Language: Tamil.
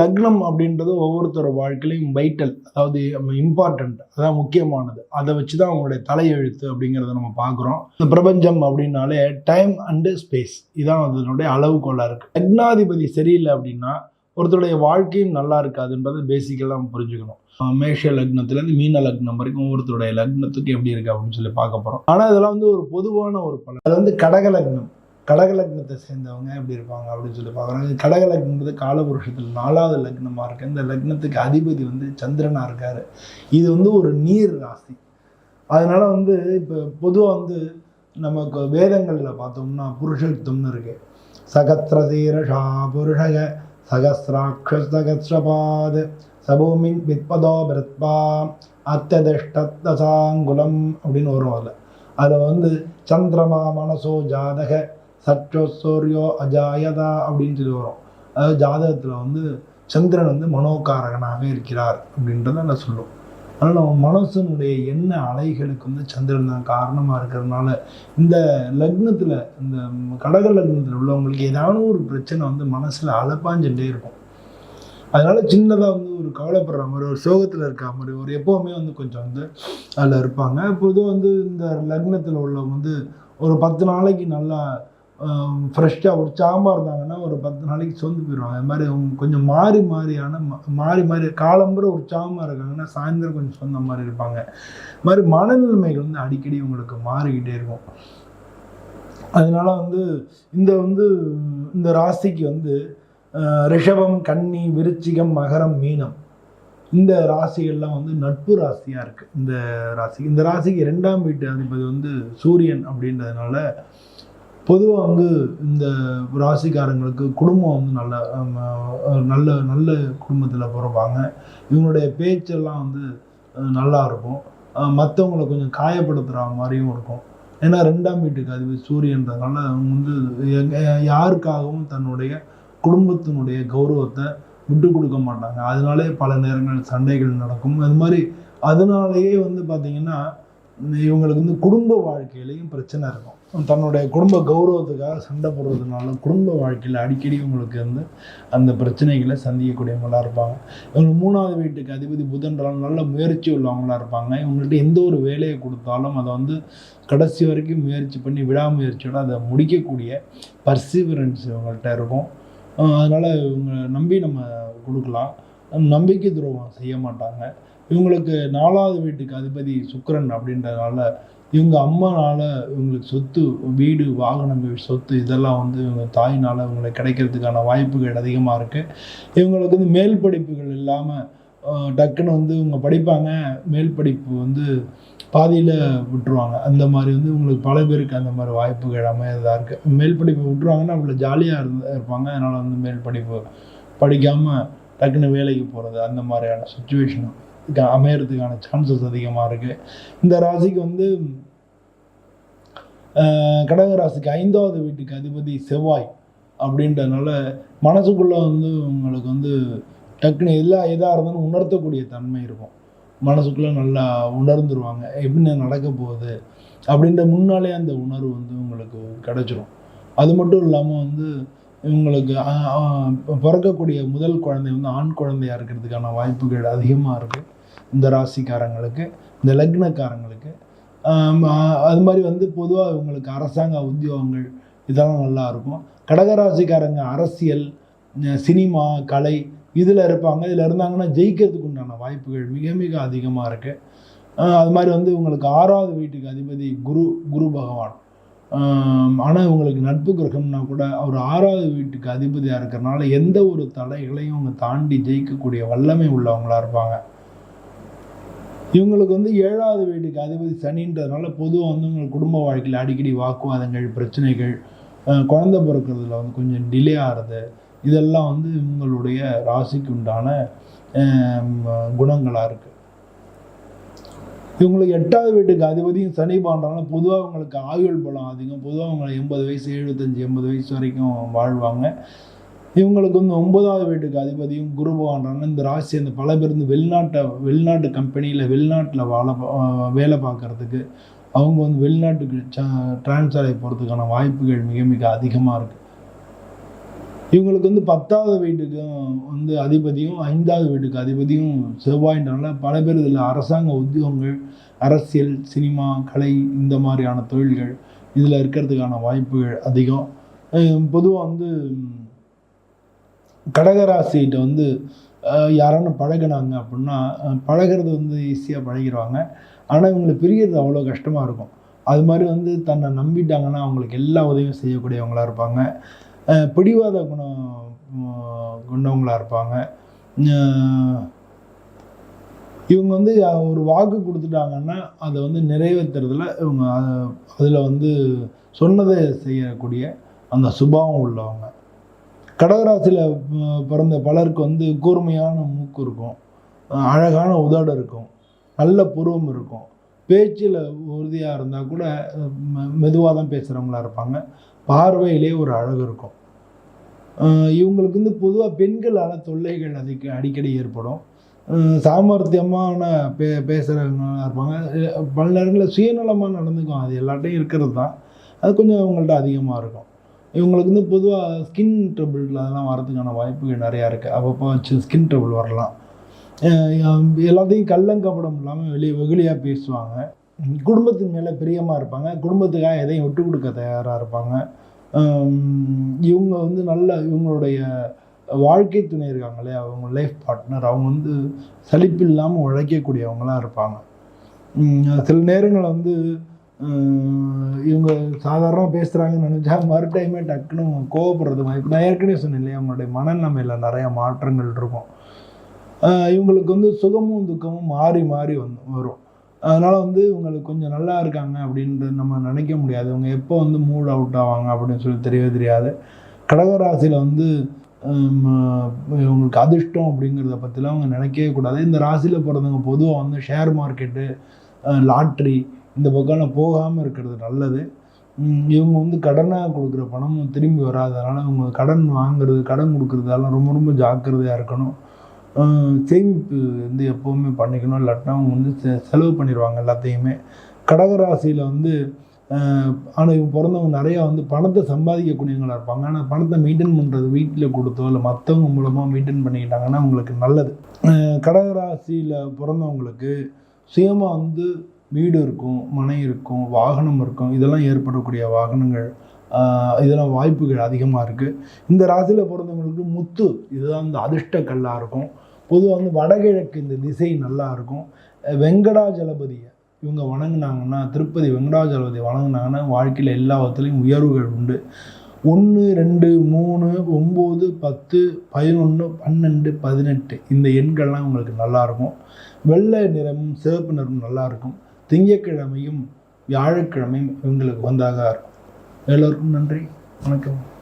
லக்னம் அப்படின்றது ஒவ்வொருத்தரோட வாழ்க்கையிலையும் வைட்டல் அதாவது இம்பார்ட்டண்ட் அதான் முக்கியமானது. அதை வச்சு தான் அவங்களுடைய தலையெழுத்து அப்படிங்கிறத நம்ம பார்க்குறோம். இந்த பிரபஞ்சம் அப்படின்னாலே டைம் அண்டு ஸ்பேஸ் இதான் அதனுடைய அளவுகோலாக இருக்குது லக்னாதிபதி சரியில்லை அப்படின்னா ஒருத்தருடைய வாழ்க்கையும் நல்லா இருக்காதுன்றது பேசிக்கலாக நம்ம புரிஞ்சுக்கணும். மேஷ லக்னத்துலேருந்து மீன லக்னம் வரைக்கும் ஒவ்வொருத்தருடைய லக்னத்துக்கு எப்படி இருக்குது அப்படின்னு சொல்லி பார்க்க போகிறோம் ஆனால் இதெல்லாம் வந்து ஒரு பொதுவான ஒரு பலன். அது வந்து கடக லக்னம். கடக லக்னத்தை சேர்ந்தவங்க எப்படி இருப்பாங்க அப்படின்னு சொல்லி பார்க்குறாங்க. கடக லக்னம்ன்றது காலபுருஷத்தில் நாலாவது லக்னமாக இருக்கு. இந்த லக்னத்துக்கு அதிபதி வந்து சந்திரனாக இருக்கார். இது வந்து ஒரு நீர் ராசி. அதனால் வந்து இப்போ பொதுவாக வந்து நமக்கு வேதங்களில் பார்த்தோம்னா புருஷத்துவம்னு இருக்கு. சகத்ரசீரஷா புருஷக சகசிராட்சசகஸ்ரபாத் சபூமின் பித்பதோ பிரத்பா அத்ததிஷ்டத்தசாங்குலம் அப்படின்னு வரும் அதில். அதில் வந்து சந்திரமா மனசோ ஜாதக சற்றோ சூரியோ அஜாயதா அப்படின்னு சொல்லி வரும். அதாவது ஜாதகத்தில் வந்து சந்திரன் வந்து மனோகாரகனாக இருக்கிறார் அப்படின்றத நான் சொல்லும். அதனால் நம்ம மனசனுடைய எண்ண அலைகளுக்கு வந்து சந்திரன் தான் காரணமாக இருக்கிறதுனால இந்த லக்னத்தில் இந்த கடக லக்னத்தில் உள்ளவங்களுக்கு ஏதாவது ஒரு பிரச்சனை வந்து மனசில் அலப்பாஞ்சுட்டே இருக்கும். அதனால் சின்னதாக வந்து ஒரு கவலைப்படுற மாதிரி ஒரு சோகத்தில் இருக்க மாதிரி ஒரு எப்போவுமே வந்து கொஞ்சம் வந்து அதில் இருப்பாங்க. பொதுவாக வந்து இந்த லக்னத்தில் உள்ளவங்க வந்து ஒரு பத்து நாளைக்கு நல்லா ஃப்ரெஷ்ஷாக ஒரு சாம்பாக இருந்தாங்கன்னா ஒரு பத்து நாளைக்கு சொந்து போயிடுவாங்க அது மாதிரி அவங்க கொஞ்சம் மாறி மாறியான மாறி மாறி காலம்புற உற்சாகமாக இருக்காங்கன்னா சாயந்தரம் கொஞ்சம் சொந்த மாதிரி இருப்பாங்க. இது மாதிரி மனநிலைமைகள் வந்து அடிக்கடி உங்களுக்கு மாறிக்கிட்டே இருக்கும். அதனால் வந்து இந்த வந்து இந்த ராசிக்கு வந்து ரிஷபம் கன்னி விருச்சிகம் மகரம் மீனம். இந்த ராசிகள்லாம் வந்து நட்பு ராசியாக இருக்குது இந்த ராசி இந்த ராசிக்கு ரெண்டாம் வீட்டு அதிபதி வந்து சூரியன் அப்படின்றதுனால பொதுவாக வந்து இந்த ராசிக்காரங்களுக்கு குடும்பம் வந்து நல்ல நல்ல நல்ல குடும்பத்தில் பிறப்பாங்க. இவங்களுடைய பேச்செல்லாம் வந்து நல்லா இருக்கும். மற்றவங்களை கொஞ்சம் காயப்படுத்துகிற மாதிரியும் இருக்கும். ஏன்னா ரெண்டாம் வீட்டுக்கு அதிபதி சூரியன்றதுனால அவங்க வந்து யாருக்காகவும் தன்னுடைய குடும்பத்தினுடைய கௌரவத்தை விட்டு கொடுக்க மாட்டாங்க. அதனாலே பல நேரங்கள் சண்டைகள் நடக்கும். அது மாதிரி அதனாலேயே வந்து பார்த்திங்கன்னா இவங்களுக்கு வந்து குடும்ப வாழ்க்கையிலையும் பிரச்சனை இருக்கும். தன்னுடைய குடும்ப கௌரவத்துக்காக சண்டை போடுறதுனால குடும்ப வாழ்க்கையில் அடிக்கடி இவங்களுக்கு வந்து அந்த பிரச்சனைகளை சந்திக்கக்கூடியவங்களா இருப்பாங்க. இவங்க மூணாவது வீட்டுக்கு அதிபதி புதன்றால் நல்ல முயற்சி உள்ளவங்களா இருப்பாங்க. இவங்கள்ட்ட எந்த ஒரு வேலையை கொடுத்தாலும் அதை வந்து கடைசி வரைக்கும் முயற்சி பண்ணி விடாமுயற்சியோடு அதை முடிக்கக்கூடிய பர்சிவரன்ஸ் இவங்கள்ட்ட இருக்கும். அதனால் இவங்க நம்பி நம்ம கொடுக்கலாம். நம்பிக்கை துரோகம் செய்ய மாட்டாங்க. இவங்களுக்கு நாலாவது வீட்டுக்கு அதிபதி சுக்கரன் அப்படின்றதுனால இவங்க அம்மானால இவங்களுக்கு சொத்து வீடு வாகனங்கள் சொத்து இதெல்லாம் வந்து இவங்க தாயினால் இவங்களுக்கு கிடைக்கிறதுக்கான வாய்ப்புகள் அதிகமாக இருக்குது இவங்களுக்கு வந்து மேல் படிப்புகள் இல்லாமல் டக்குன்னு வந்து இவங்க படிப்பாங்க. மேல் படிப்பு வந்து பாதியில் விட்டுருவாங்க. அந்த மாதிரி வந்து உங்களுக்கு பல பேருக்கு அந்த மாதிரி வாய்ப்புகள் அமையதாக இருக்குது மேல் படிப்பு விட்டுருவாங்கன்னா அவ்வளோ ஜாலியாக இருந்து இருப்பாங்க. அதனால் வந்து மேல் படிப்பு படிக்காமல் டக்குன்னு வேலைக்கு போகிறது அந்த மாதிரியான சுச்சுவேஷனும் அமையறதுக்கான சான்சஸ் அதிகமாக இருக்குது இந்த ராசிக்கு வந்து கடகராசிக்கு கடக ராசிக்கு ஐந்தாவது வீட்டுக்கு அதிபதி செவ்வாய் அப்படின்றதுனால மனசுக்குள்ளே வந்து உங்களுக்கு வந்து டக்குன்னு எல்லா எதாக இருந்தாலும் உணர்த்தக்கூடிய தன்மை இருக்கும். மனசுக்குள்ளே நல்லா உணர்ந்துருவாங்க. எப்படி நடக்க போகுது? அப்படின்ற முன்னாலே அந்த உணர்வு வந்து உங்களுக்கு கிடச்சிரும். அது மட்டும் இல்லாமல் வந்து இவங்களுக்கு பிறக்கக்கூடிய முதல் குழந்தை வந்து ஆண் குழந்தையா இருக்கிறதுக்கான வாய்ப்புகள் அதிகமாக இருக்குது இந்த ராசிக்காரங்களுக்கு இந்த லக்னக்காரங்களுக்கு அது மாதிரி வந்து பொதுவாக இவங்களுக்கு அரசாங்க உத்தியோகங்கள் இதெல்லாம் நல்லா இருக்கும். கடகராசிக்காரங்க அரசியல் சினிமா கலை இதில் இருப்பாங்க. இதில் இருந்தாங்கன்னா ஜெயிக்கிறதுக்கு உண்டான வாய்ப்புகள் மிக மிக அதிகமாக இருக்குது அது மாதிரி வந்து இவங்களுக்கு ஆறாவது வீட்டுக்கு அதிபதி குரு குரு பகவான். ஆனால் இவங்களுக்கு நட்பு கிரகம்னா கூட அவர் ஆறாவது வீட்டுக்கு அதிபதியாக இருக்கிறனால எந்த ஒரு தடைகளையும் அவங்க தாண்டி ஜெயிக்கக்கூடிய வல்லமை உள்ளவங்களா இருப்பாங்க. இவங்களுக்கு வந்து ஏழாவது வீட்டுக்கு அதிபதி சனின்றதுனால பொதுவாக வந்து உங்கள் குடும்ப வாழ்க்கையில் அடிக்கடி வாக்குவாதங்கள் பிரச்சனைகள் குழந்த பிறக்கிறதுல வந்து கொஞ்சம் டிலே ஆகிறது இதெல்லாம் வந்து இவங்களுடைய ராசிக்கு உண்டான குணங்களாக இருக்குது இவங்களுக்கு எட்டாவது வீட்டுக்கு அதிபதியும் சனி பண்ணுறாங்க பொதுவாக அவங்களுக்கு ஆயுள் பலம் அதிகம். பொதுவாக அவங்க எண்பது வயசு எழுபத்தஞ்சி எண்பது வயசு வரைக்கும் வாழ்வாங்க. இவங்களுக்கு வந்து ஒன்பதாவது வீட்டுக்கு அதிபதியும் குரு இந்த ராசி அந்த பல பேர் வந்து வெளிநாட்டை வெளிநாட்டு கம்பெனியில் வெளிநாட்டில் வாழ பா- வேலை பார்க்கறதுக்கு அவங்க வந்து வெளிநாட்டுக்கு டிரான்ஸ்ஃபர் ஆகி போகிறதுக்கான வாய்ப்புகள் மிக மிக அதிகமாக இருக்குது இவங்களுக்கு வந்து பத்தாவது வீட்டுக்கும் வந்து அதிபதியும் ஐந்தாவது வீட்டுக்கு அதிபதியும் செவ்வாயின்றனால பல பேர் இதில் அரசாங்க உத்தியோகங்கள் அரசியல் சினிமா கலை இந்த மாதிரியான தொழில்கள் இதில் இருக்கிறதுக்கான வாய்ப்புகள் அதிகம். பொதுவாக வந்து கடகராசிகிட்ட வந்து யாரானு பழகினாங்க அப்படின்னா பழகிறது பழகுறது வந்து ஈஸியாக பழகிடுவாங்க ஆனால் இவங்களை பிரிகிறது அவ்வளோ கஷ்டமாக இருக்கும். அது மாதிரி வந்து தன்னை நம்பிட்டாங்கன்னா அவங்களுக்கு எல்லா உதவியும் செய்யக்கூடியவங்களாக இருப்பாங்க. பிடிவாத குணம் கொண்டவங்களாக இருப்பாங்க. இவங்க வந்து ஒரு வாக்கு கொடுத்துட்டாங்கன்னா அதை வந்து நிறைவேற்றுறதுல இவங்க அதில் வந்து சொன்னதை செய்யக்கூடிய அந்த சுபாவம் உள்ளவங்க. கடகராசியில் பிறந்த பலருக்கு வந்து கூர்மையான மூக்கு இருக்கும். அழகான உதடு இருக்கும். நல்ல புருவம் இருக்கும். பேச்சில் உறுதியாக இருந்தால் கூட மெதுவாக தான் பேசுகிறவங்களா இருப்பாங்க. பார்வையிலே ஒரு அழகு இருக்கும். இவங்களுக்கு வந்து பொதுவாக பெண்களால் தொல்லைகள் அதிக அடிக்கடி ஏற்படும். சாமர்த்தியமான பே பேசுகிறவங்களா இருப்பாங்க. பல நேரங்களில் சுயநலமாக நடந்துக்கும். அது எல்லாட்டையும் இருக்கிறது தான். அது கொஞ்சம் அவங்கள்ட்ட அதிகமாக இருக்கும். இவங்களுக்கு வந்து பொதுவாக ஸ்கின் ட்ரபிள் அதெல்லாம் வரதுக்கான வாய்ப்புகள் நிறையா இருக்குது அப்பப்போ வச்சு ஸ்கின் ட்ரபிள் வரலாம். எல்லாத்தையும் கள்ளங்கப்படம் இல்லாமல் வெளியே வெகுளியாக பேசுவாங்க. குடும்பத்தின் மேலே பிரியமாக இருப்பாங்க. குடும்பத்துக்காக எதையும் விட்டு கொடுக்க தயாராக இருப்பாங்க. இவங்க வந்து நல்ல இவங்களுடைய வாழ்க்கை துணை இருக்காங்களே அவங்க லைஃப் பார்ட்னர் அவங்க வந்து சலிப்பு இல்லாமல் உழைக்கக்கூடியவங்களாக இருப்பாங்க சில நேரங்களில் வந்து இவங்க சாதாரணமாக பேசுகிறாங்கன்னு நினச்சா மறு டக்குன்னு கோவப்படுறது நான் ஏற்கனவே சொன்னேன் இல்லையா அவங்களுடைய மனநிலையில் நிறைய மாற்றங்கள் இருக்கும். இவங்களுக்கு வந்து சுகமும் துக்கமும் மாறி மாறி வந்து வரும். அதனால் வந்து இவங்களுக்கு கொஞ்சம் நல்லா இருக்காங்க அப்படின்றது நம்ம நினைக்க முடியாது. இவங்க எப்போ வந்து மூட் அவுட் ஆவாங்க அப்படின்னு சொல்லி தெரியவே தெரியாது. கடகராசியில் வந்து இவங்களுக்கு அதிர்ஷ்டம் அப்படிங்கிறத பற்றிலாம் அவங்க நினைக்கவே கூடாது. இந்த ராசியில் பிறந்தவங்க பொதுவாக வந்து ஷேர் மார்க்கெட்டு லாட்ரி இந்த பக்கம்லாம் போகாமல் இருக்கிறது நல்லது. இவங்க வந்து கடனாக கொடுக்குற பணமும் திரும்பி வராதனால இவங்க கடன் வாங்குறது கடன் கொடுக்குறதெல்லாம் ரொம்ப ரொம்ப ஜாக்கிரதையாக இருக்கணும். சேமிப்பு வந்து எப்போவுமே பண்ணிக்கணும். இல்லாட்டினா அவங்க வந்து செ- செலவு பண்ணிடுவாங்க எல்லாத்தையுமே. கடகராசியில் வந்து ஆனால் இவங்க பிறந்தவங்க நிறையா வந்து பணத்தை சம்பாதிக்கக்கூடியவங்களாக இருப்பாங்க. ஆனால் பணத்தை மெயின்டைன் பண்ணுறது வீட்டில் கொடுத்தோ இல்லை மற்றவங்க மூலமாக மெயின்டைன் பண்ணிக்கிட்டாங்கன்னா அவங்களுக்கு நல்லது. கடகராசியில் பிறந்தவங்களுக்கு சுயமாக வந்து வீடு இருக்கும் மனை இருக்கும் வாகனம் இருக்கும் இதெல்லாம் ஏற்படக்கூடிய வாகனங்கள் இதெல்லாம் வாய்ப்புகள் அதிகமாக இருக்குது இந்த ராசியில் பிறந்தவங்களுக்கு முத்து இதுதான் இந்த அதிர்ஷ்ட கல்லாக இருக்கும். பொதுவாக வந்து வடகிழக்கு இந்த திசை நல்லா இருக்கும். வெங்கடாஜலபதியை இவங்க வணங்கினாங்கன்னா திருப்பதி வெங்கடாஜலபதி வணங்குனாங்கன்னா வாழ்க்கையில் எல்லா உயர்வுகள் உண்டு. ஒன்று ரெண்டு மூணு ஒம்பது பத்து பதினொன்று பன்னெண்டு பதினெட்டு இந்த எண்கள்லாம் உங்களுக்கு நல்லாயிருக்கும் வெள்ளை நிறமும் சிவப்பு நிறமும் நல்லாயிருக்கும் திங்கட்கிழமையும் வியாழக்கிழமையும் இவங்களுக்கு வந்தாக. இருக்கும் எல்லோருக்கும் நன்றி வணக்கம்.